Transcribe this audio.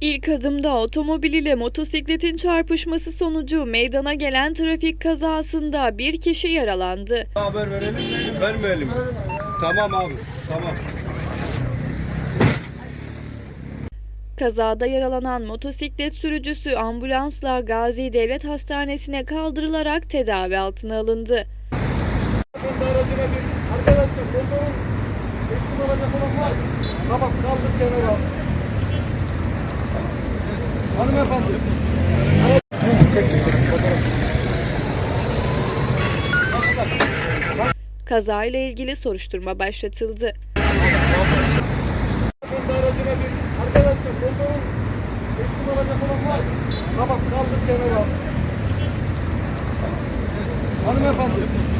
İlk adımda otomobil ile motosikletin çarpışması sonucu meydana gelen trafik kazasında bir kişi yaralandı. Haber verelim mi? Vermeyelim. Tamam abi. Tamam. Kazada yaralanan motosiklet sürücüsü ambulansla Gazi Devlet Hastanesi'ne kaldırılarak tedavi altına alındı. Arkadaşlar motorun teslim alacak olan var. Tamam kaldık kenara. Hanımefendi. Kazayla ilgili soruşturma başlatıldı. Arkadaşlar motorun var. Tamam kaldık kenara. Hanımefendi.